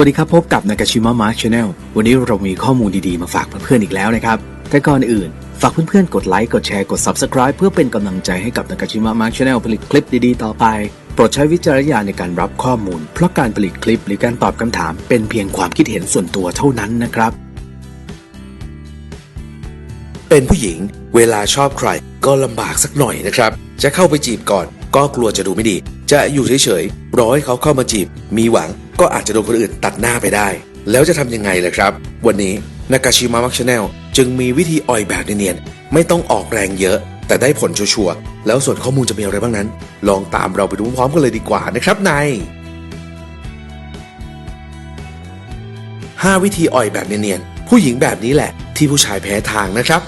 วัสดีครับพบกับนากาชิมะมาร์ชแนลวันนี้เรามีข้อมูลดีๆ มาฝากเพื่อนๆอีกแล้วนะครับ แต่ก่อนอื่น ฝากเพื่อนๆ กดไลค์กดแชร์กด Subscribe เพื่อเป็นกำลังใจให้กับนากาชิมะมาร์ชแนลผลิตคลิปดีๆ ต่อไป โปรดใช้วิจารณญาณในการรับข้อมูล เพราะการผลิตคลิปหรือการตอบคำถาม เป็นเพียงความคิดเห็นส่วนตัวเท่านั้นนะครับ เป็นผู้หญิงเวลาชอบใครก็ลำบากสักหน่อยนะครับ จะเข้าไปจีบก่อน ก็กลัวจะดูไม่ดี จะอยู่เฉยๆรอให้เขาเข้ามาจีบ มีหวังก็อาจจะโดนคนอื่นตัดหน้าไปได้ แล้วจะทำยังไงล่ะครับ วันนี้นากาชิมะมักชาแนลจึงมีวิธีอ่อยแบบเนียนๆไม่ต้องออกแรงเยอะ แต่ได้ผลชัวร์ๆแล้วส่วนข้อมูลจะมีอะไรบ้างนั้น ลองตามเราไปดูพร้อมกันเลยดีกว่านะครับใน5วิธีอ่อยแบบเนียนๆผู้หญิงแบบนี้แหละ ที่ผู้ชายแพ้ทางนะครับ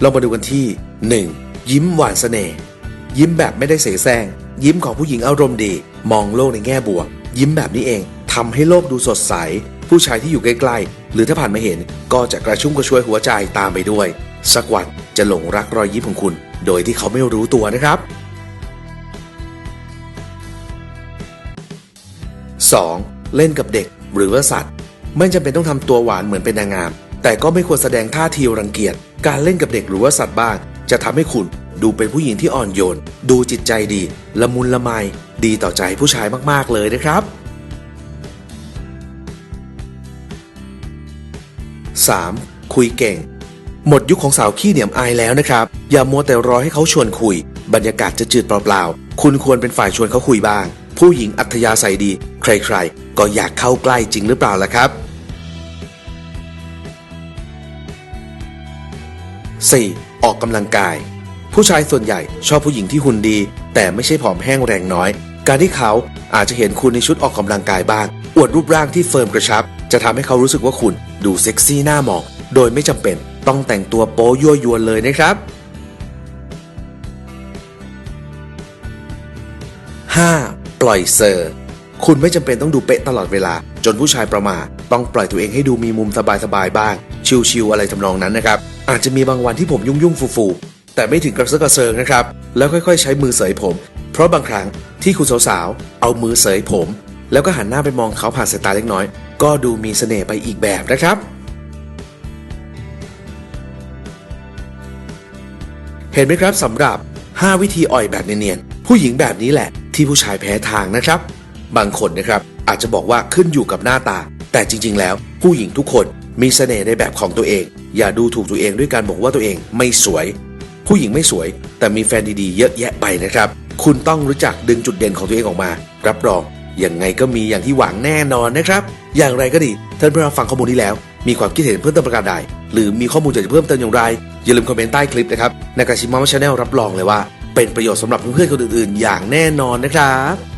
เรามาดูกันที่ 1. ยิ้มหวานเสน่ห์ยิ้มแบบไม่ได้เสแสร้ง ยิ้มของผู้หญิงอารมณ์ดี มองโลกในแง่บวก ยิ้มแบบนี้เองทำให้โลกดูสดใส ผู้ชายที่อยู่ใกล้ๆ หรือถ้าผ่านมาเห็นก็จะกระชุ่มกระชวยหัวใจตามไปด้วย สักวันจะหลงรักรอยยิ้มของคุณ โดยที่เขาไม่รู้ตัวนะครับ 2. เล่นกับเด็กหรือว่าสัตว์ ไม่จำเป็นต้องทำตัวหวานเหมือนเป็นนางงาม แต่ก็ไม่ควรแสดงท่าทีรังเกียจ การเล่นกับเด็กหรือว่าสัตว์บ้าง จะทำให้คุณดูเป็นผู้หญิงที่อ่อนโยน ดูจิตใจดี ละมุนละไม ดีต่อใจผู้ชายมากๆเลยนะครับ 3. คุยเก่ง หมดยุคของสาวขี้เหนียมอายแล้วนะครับ อย่ามัวแต่รอให้เขาชวนคุย บรรยากาศจะจืดเปล่าๆ คุณควรเป็นฝ่ายชวนเขาคุยบ้าง ผู้หญิงอัธยาศัยดี ใครๆ ก็อยากเข้าใกล้จริงหรือเปล่าล่ะครับ 4. ออกกำลังกาย ผู้ชายส่วนใหญ่ชอบผู้หญิงที่หุ่นดี แต่ไม่ใช่ผอมแห้งแรงน้อย การที่เขาอาจจะเห็นคุณในชุดออกกำลังกายบ้าง อวดรูปร่างที่เฟิร์มกระชับ จะทำให้เขารู้สึกว่าคุณดูเซ็กซี่หน้าหมอง โดยไม่จำเป็นต้องแต่งตัวโป๊ยั่วยวนเลยนะครับ 5. ปล่อยเซอร์คุณไม่จำเป็นต้องดูเป๊ะตลอดเวลา จนผู้ชายประมาทต้องปล่อยตัวเองให้ดูมีมุมสบายๆบ้าง ชิวๆอะไรทำนองนั้นนะครับ อาจจะมีบางวันที่ผมยุ่งๆฟูๆแต่ไม่ถึงกระเซาะกระเซิงนะครับ แล้วค่อยๆ ใช้มือเสยผม เพราะบางครั้งที่คุณสาวๆ เอามือเสยผม แล้วก็หันหน้าไปมองเขาผ่านสายตาเล็กน้อย ก็ดูมีเสน่ห์ไปอีกแบบนะครับ เห็นไหมครับสำหรับ 5 วิธีอ่อยแบบเนียนๆ ผู้หญิงแบบนี้แหละที่ผู้ชายแพ้ทางนะครับ บางคนนะครับอาจจะบอกว่าขึ้นอยู่กับหน้าตา แต่จริงๆ แล้วผู้หญิงทุกคนมีเสน่ห์ในแบบของตัวเอง อย่าดูถูกตัวเองด้วยการบอกว่าตัวเองไม่สวย ผู้หญิงไม่สวย แต่มีแฟนดีๆ เยอะแยะไปนะครับ คุณต้องรู้จักดึงจุดเด่นของตัวเองออกมา รับรองยังไงก็มีอย่างที่หวังแน่นอนนะครับ อย่างไรก็ดีท่านผู้ฟังข้อมูลนี้แล้ว มีความคิดเห็นเพิ่มเติมประการใดหรือมีข้อมูลอยากจะเพิ่มเติมอย่างไร อย่าลืมคอมเมนต์ใต้คลิปนะครับในกาชิมะชาแนลรับรองเลยว่า เป็นประโยชน์สำหรับเพื่อนๆคนอื่นๆ อย่างแน่นอนนะครับ